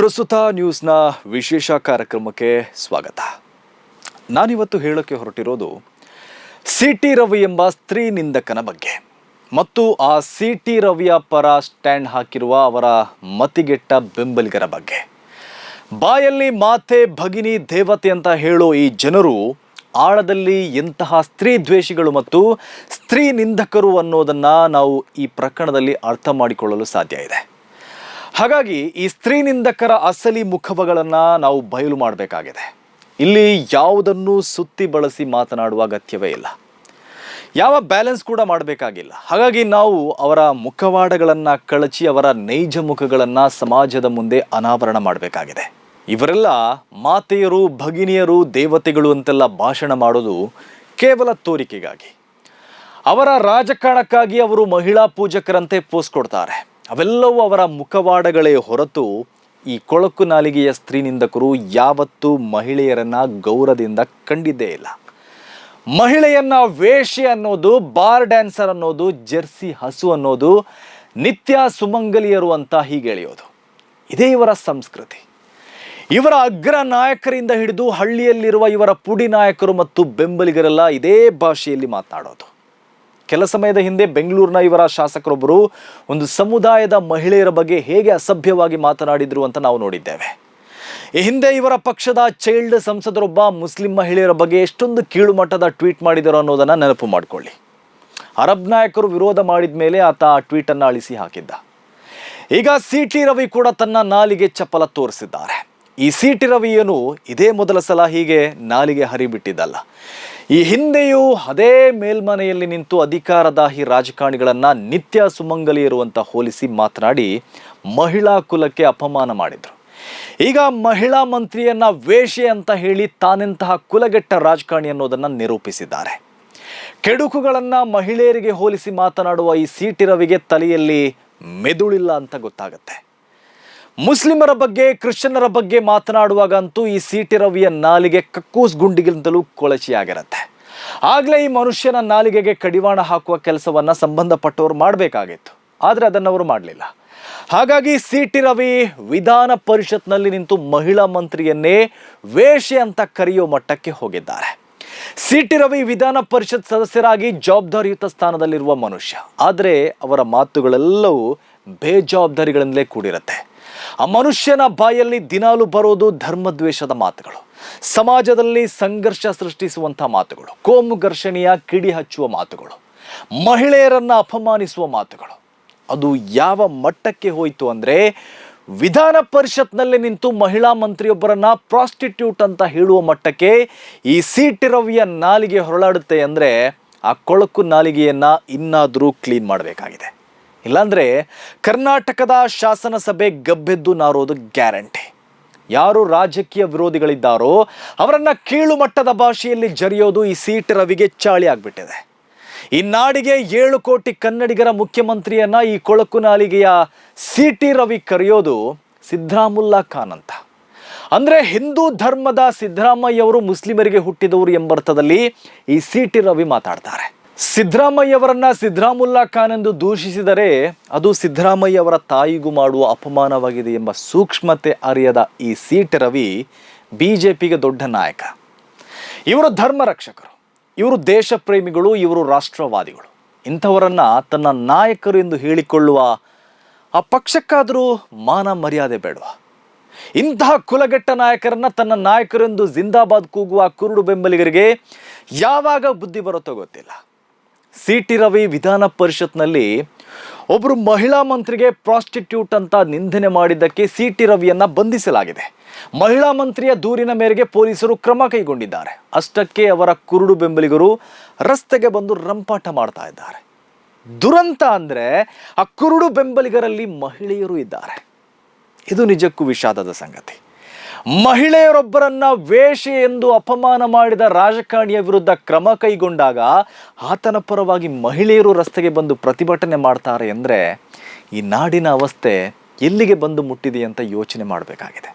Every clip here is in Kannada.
ಪ್ರಸ್ತುತ ನ್ಯೂಸ್ನ ವಿಶೇಷ ಕಾರ್ಯಕ್ರಮಕ್ಕೆ ಸ್ವಾಗತ. ನಾನಿವತ್ತು ಹೇಳೋಕ್ಕೆ ಹೊರಟಿರೋದು ಸಿ ಟಿ ರವಿ ಎಂಬ ಸ್ತ್ರೀ ನಿಂದಕನ ಬಗ್ಗೆ. ಮತ್ತು ಆ ಸಿ ಟಿ ರವಿಯ ಪರ ಸ್ಟ್ಯಾಂಡ್ ಹಾಕಿರುವ ಅವರ ಮತಿಗೆಟ್ಟ ಬೆಂಬಲಿಗರ ಬಗ್ಗೆ. ಬಾಯಲ್ಲಿ ಮಾತೆ ಭಗಿನಿ ದೇವತೆ ಅಂತ ಹೇಳೋ ಈ ಜನರು ಆಳದಲ್ಲಿ ಎಂತಹ ಸ್ತ್ರೀ ದ್ವೇಷಿಗಳು ಮತ್ತು ಸ್ತ್ರೀ ನಿಂದಕರು ಅನ್ನೋದನ್ನು ನಾವು ಈ ಪ್ರಕರಣದಲ್ಲಿ ಅರ್ಥ ಮಾಡಿಕೊಳ್ಳಲು ಸಾಧ್ಯ ಇದೆ. ಹಾಗಾಗಿ ಈ ಸ್ತ್ರೀ ನಿಂದಕರ ಅಸಲಿ ಮುಖವಗಳನ್ನು ನಾವು ಬಯಲು ಮಾಡಬೇಕಾಗಿದೆ. ಇಲ್ಲಿ ಯಾವುದನ್ನು ಸುತ್ತಿ ಬಳಸಿ ಮಾತನಾಡುವ ಅಗತ್ಯವೇ ಇಲ್ಲ. ಯಾವ ಬ್ಯಾಲೆನ್ಸ್ ಕೂಡ ಮಾಡಬೇಕಾಗಿಲ್ಲ. ಹಾಗಾಗಿ ನಾವು ಅವರ ಮುಖವಾಡಗಳನ್ನು ಕಳಚಿ ಅವರ ನೈಜ ಮುಖಗಳನ್ನು ಸಮಾಜದ ಮುಂದೆ ಅನಾವರಣ ಮಾಡಬೇಕಾಗಿದೆ. ಇವರೆಲ್ಲ ಮಾತೆಯರು, ಭಗಿನಿಯರು, ದೇವತೆಗಳು ಅಂತೆಲ್ಲ ಭಾಷಣ ಮಾಡೋದು ಕೇವಲ ತೋರಿಕೆಗಾಗಿ. ಅವರ ರಾಜಕಾರಣಕ್ಕಾಗಿ ಅವರು ಮಹಿಳಾ ಪೂಜಕರಂತೆ ಪೋಸ್ ಕೊಡ್ತಾರೆ. ಅವೆಲ್ಲವೂ ಅವರ ಮುಖವಾಡಗಳೇ ಹೊರತು ಈ ಕೊಳಕು ನಾಲಿಗೆಯ ಸ್ತ್ರೀನಿಂದಕರು ಯಾವತ್ತೂ ಮಹಿಳೆಯರನ್ನ ಗೌರವದಿಂದ ಕಂಡಿದ್ದೇ ಇಲ್ಲ. ಮಹಿಳೆಯನ್ನ ವೇಷೆ ಅನ್ನೋದು, ಬಾರ್ ಡ್ಯಾನ್ಸರ್ ಅನ್ನೋದು, ಜೆರ್ಸಿ ಹಸು ಅನ್ನೋದು, ನಿತ್ಯ ಸುಮಂಗಲಿಯರು ಅಂತ ಹೀಗೆ ಎಳೆಯೋದು. ಇದೇ ಇವರ ಸಂಸ್ಕೃತಿ. ಇವರ ಅಗ್ರ ನಾಯಕರಿಂದ ಹಿಡಿದು ಹಳ್ಳಿಯಲ್ಲಿರುವ ಇವರ ಪುಡಿ ನಾಯಕರು ಮತ್ತು ಬೆಂಬಲಿಗರೆಲ್ಲ ಇದೇ ಭಾಷೆಯಲ್ಲಿ ಮಾತನಾಡೋದು ಕೆಲ ಸಮಯದ ಹಿಂದೆ ಬೆಂಗಳೂರಿನ ಇವರ ಶಾಸಕರೊಬ್ಬರು ಒಂದು ಸಮುದಾಯದ ಮಹಿಳೆಯರ ಬಗ್ಗೆ ಹೇಗೆ ಅಸಭ್ಯವಾಗಿ ಮಾತನಾಡಿದ್ರು ಅಂತ ನಾವು ನೋಡಿದ್ದೇವೆ. ಈ ಹಿಂದೆ ಇವರ ಪಕ್ಷದ ಚೈಲ್ಡ್ ಸಂಸದರೊಬ್ಬ ಮುಸ್ಲಿಂ ಮಹಿಳೆಯರ ಬಗ್ಗೆ ಎಷ್ಟೊಂದು ಕೀಳು ಮಟ್ಟದ ಟ್ವೀಟ್ ಮಾಡಿದರು ಅನ್ನೋದನ್ನು ನೆನಪು ಮಾಡಿಕೊಳ್ಳಿ. ಅರಬ್ ನಾಯಕರು ವಿರೋಧ ಮಾಡಿದ ಮೇಲೆ ಆತ ಆ ಟ್ವೀಟನ್ನು ಅಳಿಸಿ ಹಾಕಿದ್ದ. ಈಗ ಸಿ ಟಿ ರವಿ ಕೂಡ ತನ್ನ ನಾಲಿಗೆ ಚಪ್ಪಲ ತೋರಿಸಿದ್ದಾರೆ. ಈ ಸಿ ರವಿಯನು ಇದೇ ಮೊದಲ ಸಲ ಹೀಗೆ ನಾಲಿಗೆ ಹರಿಬಿಟ್ಟಿದ್ದಲ್ಲ. ಈ ಹಿಂದೆಯೂ ಅದೇ ಮೇಲ್ಮನೆಯಲ್ಲಿ ನಿಂತು ಅಧಿಕಾರದಾಹಿ ರಾಜಕಾರಣಿಗಳನ್ನು ನಿತ್ಯ ಸುಮಂಗಲಿಯರು ಅಂತ ಹೋಲಿಸಿ ಮಾತನಾಡಿ ಮಹಿಳಾ ಕುಲಕ್ಕೆ ಅಪಮಾನ ಮಾಡಿದ್ರು. ಈಗ ಮಹಿಳಾ ಮಂತ್ರಿಯನ್ನ ವೇಷೆ ಅಂತ ಹೇಳಿ ತಾನೆಂತಹ ಕುಲಗೆಟ್ಟ ರಾಜಕಾರಣಿ ಅನ್ನೋದನ್ನ ನಿರೂಪಿಸಿದ್ದಾರೆ. ಕೆಡುಕುಗಳನ್ನು ಮಹಿಳೆಯರಿಗೆ ಹೋಲಿಸಿ ಮಾತನಾಡುವ ಈ ಸಿ ಟಿ ರವಿಗೆ ತಲೆಯಲ್ಲಿ ಮೆದುಳಿಲ್ಲ ಅಂತ ಗೊತ್ತಾಗತ್ತೆ. ಮುಸ್ಲಿಮರ ಬಗ್ಗೆ, ಕ್ರಿಶ್ಚಿಯನ್ನರ ಬಗ್ಗೆ ಮಾತನಾಡುವಾಗ ಅಂತೂ ಈ ಸಿ ಟಿ ರವಿಯ ನಾಲಿಗೆ ಕಕ್ಕೂಸ್ ಗುಂಡಿಗಿಂತಲೂ ಕೊಳಚೆಯಾಗಿರುತ್ತೆ. ಆಗಲೇ ಈ ಮನುಷ್ಯನ ನಾಲಿಗೆಗೆ ಕಡಿವಾಣ ಹಾಕುವ ಕೆಲಸವನ್ನು ಸಂಬಂಧಪಟ್ಟವರು ಮಾಡಬೇಕಾಗಿತ್ತು. ಆದರೆ ಅದನ್ನು ಅವರು ಮಾಡಲಿಲ್ಲ. ಹಾಗಾಗಿ ಸಿ ಟಿ ರವಿ ವಿಧಾನ ಪರಿಷತ್ನಲ್ಲಿ ನಿಂತು ಮಹಿಳಾ ಮಂತ್ರಿಯನ್ನೇ ವೇಷೆ ಅಂತ ಕರೆಯೋ ಮಟ್ಟಕ್ಕೆ ಹೋಗಿದ್ದಾರೆ. ಸಿ ಟಿ ರವಿ ವಿಧಾನ ಪರಿಷತ್ ಸದಸ್ಯರಾಗಿ ಜವಾಬ್ದಾರಿಯುತ ಸ್ಥಾನದಲ್ಲಿರುವ ಮನುಷ್ಯ. ಆದರೆ ಅವರ ಮಾತುಗಳೆಲ್ಲವೂ ಬೇಜವಾಬ್ದಾರಿಗಳಿಂದಲೇ ಕೂಡಿರುತ್ತೆ. ಆ ಮನುಷ್ಯನ ಬಾಯಲ್ಲಿ ದಿನಾಲು ಬರೋದು ಧರ್ಮದ್ವೇಷದ ಮಾತುಗಳು. ಸಮಾಜದಲ್ಲಿ ಸಂಘರ್ಷ ಸೃಷ್ಟಿಸುವಂಥ ಮಾತುಗಳು. ಕೋಮು ಘರ್ಷಣೆಯ ಕಿಡಿ ಹಚ್ಚುವ ಮಾತುಗಳು. ಮಹಿಳೆಯರನ್ನ ಅಪಮಾನಿಸುವ ಮಾತುಗಳು. ಅದು ಯಾವ ಮಟ್ಟಕ್ಕೆ ಹೋಯಿತು ಅಂದರೆ, ವಿಧಾನ ಪರಿಷತ್ನಲ್ಲಿ ನಿಂತು ಮಹಿಳಾ ಮಂತ್ರಿಯೊಬ್ಬರನ್ನ ಪ್ರಾಸ್ಟಿಟ್ಯೂಟ್ ಅಂತ ಹೇಳುವ ಮಟ್ಟಕ್ಕೆ ಈ ಸಿಟಿ ರವಿಯ ನಾಲಿಗೆ ಹೊರಳಾಡುತ್ತೆ ಅಂದರೆ, ಆ ಕೊಳಕು ನಾಲಿಗೆಯನ್ನ ಇನ್ನಾದರೂ ಕ್ಲೀನ್ ಮಾಡಬೇಕಾಗಿದೆ. ಇಲ್ಲಾಂದ್ರೆ ಕರ್ನಾಟಕದ ಶಾಸನ ಸಭೆ ಗಬ್ಬೆದ್ದು ನಾರೋದು ಗ್ಯಾರಂಟಿ. ಯಾರು ರಾಜಕೀಯ ವಿರೋಧಿಗಳಿದ್ದಾರೋ ಅವರನ್ನ ಕೀಳು ಮಟ್ಟದ ಭಾಷೆಯಲ್ಲಿ ಜರಿಯೋದು ಈ ಸೀಟ್ ರವಿಗೆ ಚಾಳಿ ಆಗ್ಬಿಟ್ಟಿದೆ. ಈ ನಾಡಿಗೆ ಏಳು ಕೋಟಿ ಕನ್ನಡಿಗರ ಮುಖ್ಯಮಂತ್ರಿಯನ್ನ ಈ ಕೊಳಕು ನಾಲಿಗೆಯ ಸಿ ಟಿ ರವಿ ಕರೆಯೋದು ಸಿದ್ದರಾಮುಲ್ಲಾ ಖಾನ್ ಅಂತ. ಅಂದ್ರೆ ಹಿಂದೂ ಧರ್ಮದ ಸಿದ್ದರಾಮಯ್ಯವರು ಮುಸ್ಲಿಮರಿಗೆ ಹುಟ್ಟಿದವರು ಎಂಬರ್ಥದಲ್ಲಿ ಈ ಸಿ ಟಿ ರವಿ ಮಾತಾಡ್ತಾರೆ. ಸಿದ್ದರಾಮಯ್ಯವರನ್ನ ಸಿದ್ದರಾಮುಲ್ಲಾ ಖಾನ್ ಎಂದು ದೂಷಿಸಿದರೆ ಅದು ಸಿದ್ದರಾಮಯ್ಯವರ ತಾಯಿಗೂ ಮಾಡುವ ಅಪಮಾನವಾಗಿದೆ ಎಂಬ ಸೂಕ್ಷ್ಮತೆ ಅರಿಯದ ಈ ಸೀಟ್ ರವಿ ಬಿಜೆಪಿಗೆ ದೊಡ್ಡ ನಾಯಕ. ಇವರು ಧರ್ಮ ರಕ್ಷಕರು, ಇವರು ದೇಶ ಪ್ರೇಮಿಗಳು ಇವರು ರಾಷ್ಟ್ರವಾದಿಗಳು. ಇಂಥವರನ್ನ ತನ್ನ ನಾಯಕರು ಎಂದು ಹೇಳಿಕೊಳ್ಳುವ ಆ ಪಕ್ಷಕ್ಕಾದರೂ ಮಾನ ಮರ್ಯಾದೆ ಬೇಡವಾ? ಇಂತಹ ಕುಲಗೆಟ್ಟ ನಾಯಕರನ್ನ ತನ್ನ ನಾಯಕರೆಂದು ಜಿಂದಾಬಾದ್ ಕೂಗುವ ಕುರುಡು ಬೆಂಬಲಿಗರಿಗೆ ಯಾವಾಗ ಬುದ್ಧಿ ಬರುತ್ತೋ ಗೊತ್ತಿಲ್ಲ. ಸಿ ಟಿ ರವಿ ವಿಧಾನ ಪರಿಷತ್ನಲ್ಲಿ ಒಬ್ಬರು ಮಹಿಳಾ ಮಂತ್ರಿಗೆ ಪ್ರಾಸ್ಟಿಟ್ಯೂಟ್ ಅಂತ ನಿಂದನೆ ಮಾಡಿದ್ದಕ್ಕೆ ಸಿ ಟಿ ರವಿಯನ್ನ ಬಂಧಿಸಲಾಗಿದೆ. ಮಹಿಳಾ ಮಂತ್ರಿಯ ದೂರಿನ ಮೇರೆಗೆ ಪೊಲೀಸರು ಕ್ರಮ ಕೈಗೊಂಡಿದ್ದಾರೆ. ಅಷ್ಟಕ್ಕೆ ಅವರ ಕುರುಡು ಬೆಂಬಲಿಗರು ರಸ್ತೆಗೆ ಬಂದು ರಂಪಾಟ ಮಾಡ್ತಾ ಇದ್ದಾರೆ. ದುರಂತ ಅಂದ್ರೆ ಆ ಕುರುಡು ಬೆಂಬಲಿಗರಲ್ಲಿ ಮಹಿಳೆಯರು ಇದ್ದಾರೆ. ಇದು ನಿಜಕ್ಕೂ ವಿಷಾದದ ಸಂಗತಿ. ಮಹಿಳೆಯರೊಬ್ಬರನ್ನ ವೇಷೆ ಎಂದು ಅಪಮಾನ ಮಾಡಿದ ರಾಜಕಾರಣಿಯ ವಿರುದ್ಧ ಕ್ರಮ ಕೈಗೊಂಡಾಗ ಆತನ ಪರವಾಗಿ ಮಹಿಳೆಯರು ರಸ್ತೆಗೆ ಬಂದು ಪ್ರತಿಭಟನೆ ಮಾಡ್ತಾರೆ ಅಂದರೆ ಈ ನಾಡಿನ ಅವಸ್ಥೆ ಎಲ್ಲಿಗೆ ಬಂದು ಮುಟ್ಟಿದೆ ಅಂತ ಯೋಚನೆ ಮಾಡಬೇಕಾಗಿದೆ.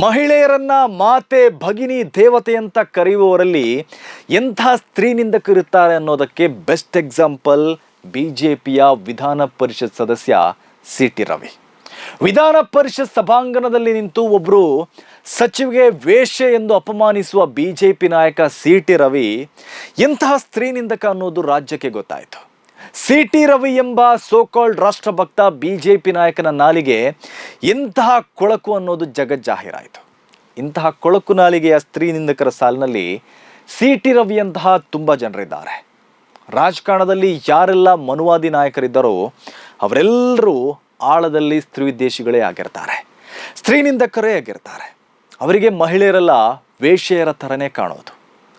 ಮಹಿಳೆಯರನ್ನ ಮಾತೆ, ಭಗಿನಿ, ದೇವತೆ ಅಂತ ಕರೆಯುವವರಲ್ಲಿ ಎಂಥ ಸ್ತ್ರೀನಿಂದ ಕರೆಯುತ್ತಾರೆ ಅನ್ನೋದಕ್ಕೆ ಬೆಸ್ಟ್ ಎಕ್ಸಾಂಪಲ್ ಬಿ ಜೆ ಪಿಯ ವಿಧಾನ ಪರಿಷತ್ ಸದಸ್ಯ ಸಿ ಟಿ ರವಿ. ವಿಧಾನ ಪರಿಷತ್ ಸಭಾಂಗಣದಲ್ಲಿ ನಿಂತು ಒಬ್ಬರು ಸಚಿವಿಗೆ ವೇಶ್ಯೆ ಎಂದು ಅಪಮಾನಿಸುವ ಬಿ ಜೆ ಪಿ ನಾಯಕ ಸಿ ಟಿ ರವಿ ಎಂತಹ ಸ್ತ್ರೀ ನಿಂದಕ ಅನ್ನೋದು ರಾಜ್ಯಕ್ಕೆ ಗೊತ್ತಾಯಿತು. ಸಿ ಟಿ ರವಿ ಎಂಬ ಸೋಕಾಲ್ಡ್ ರಾಷ್ಟ್ರಭಕ್ತ ಬಿ ಜೆ ಪಿ ನಾಯಕನ ನಾಲಿಗೆ ಇಂತಹ ಕೊಳಕು ಅನ್ನೋದು ಜಗಜ್ಜಾಹೀರಾಯಿತು. ಇಂತಹ ಕೊಳಕು ನಾಲಿಗೆಯ ಸ್ತ್ರೀ ನಿಂದಕರ ಸಾಲಿನಲ್ಲಿ ಸಿ ಟಿ ರವಿಯಂತಹ ತುಂಬ ಜನರಿದ್ದಾರೆ. ರಾಜಕಾರಣದಲ್ಲಿ ಯಾರೆಲ್ಲ ಮನುವಾದಿ ನಾಯಕರಿದ್ದಾರೋ ಅವರೆಲ್ಲರೂ ಆಳದಲ್ಲಿ ಸ್ತ್ರೀ ವಿದ್ವೇಷಿಗಳೇ ಆಗಿರ್ತಾರೆ. ಸ್ತ್ರೀ ನಿಂದಕರೇ ಆಗಿರ್ತಾರೆ ಅವರಿಗೆ ಮಹಿಳೆಯರೆಲ್ಲ ವೇಶ್ಯೆಯರ ಥರನೇ ಕಾಣೋದು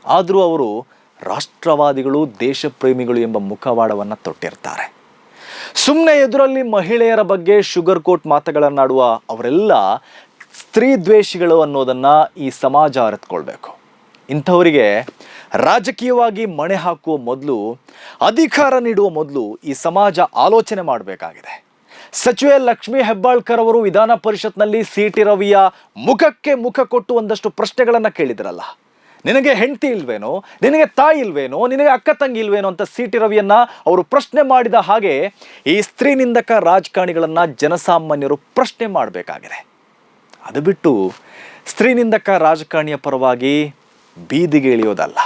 ಆದರೂ ಅವರು ರಾಷ್ಟ್ರವಾದಿಗಳು, ದೇಶಪ್ರೇಮಿಗಳು ಎಂಬ ಮುಖವಾಡವನ್ನು ತೊಟ್ಟಿರ್ತಾರೆ. ಸುಮ್ಮನೆ ಎದುರಲ್ಲಿ ಮಹಿಳೆಯರ ಬಗ್ಗೆ ಶುಗರ್ ಕೋಟ್ ಮಾತುಗಳನ್ನಾಡುವ ಅವರೆಲ್ಲ ಸ್ತ್ರೀ ದ್ವೇಷಿಗಳು ಅನ್ನೋದನ್ನು ಈ ಸಮಾಜ ಅರಿತುಕೊಳ್ಬೇಕು. ಇಂಥವರಿಗೆ ರಾಜಕೀಯವಾಗಿ ಮಣೆ ಹಾಕುವ ಮೊದಲು, ಅಧಿಕಾರ ನೀಡುವ ಮೊದಲು ಈ ಸಮಾಜ ಆಲೋಚನೆ ಮಾಡಬೇಕಾಗಿದೆ. ಸಚಿವೆ ಲಕ್ಷ್ಮೀ ಹೆಬ್ಬಾಳ್ಕರ್ ಅವರು ವಿಧಾನ ಪರಿಷತ್ನಲ್ಲಿ ಸಿ ಟಿ ರವಿಯ ಮುಖಕ್ಕೆ ಮುಖ ಕೊಟ್ಟು ಒಂದಷ್ಟು ಪ್ರಶ್ನೆಗಳನ್ನು ಕೇಳಿದ್ರಲ್ಲ. ನಿನಗೆ ಹೆಂಡತಿ ಇಲ್ವೇನೋ, ನಿನಗೆ ತಾಯಿ ಇಲ್ವೇನೋ, ನಿನಗೆ ಅಕ್ಕ ತಂಗಿ ಇಲ್ವೇನೋ ಅಂತ ಸಿ ಟಿ ರವಿಯನ್ನ ಅವರು ಪ್ರಶ್ನೆ ಮಾಡಿದ ಹಾಗೆ ಈ ಸ್ತ್ರೀ ನಿಂದಕ ರಾಜಕಾರಣಿಗಳನ್ನ ಜನಸಾಮಾನ್ಯರು ಪ್ರಶ್ನೆ ಮಾಡಬೇಕಾಗಿದೆ. ಅದು ಬಿಟ್ಟು ಸ್ತ್ರೀ ನಿಂದಕ ರಾಜಕಾರಣಿಯ ಪರವಾಗಿ ಬೀದಿಗೆ ಇಳಿಯೋದಲ್ಲ.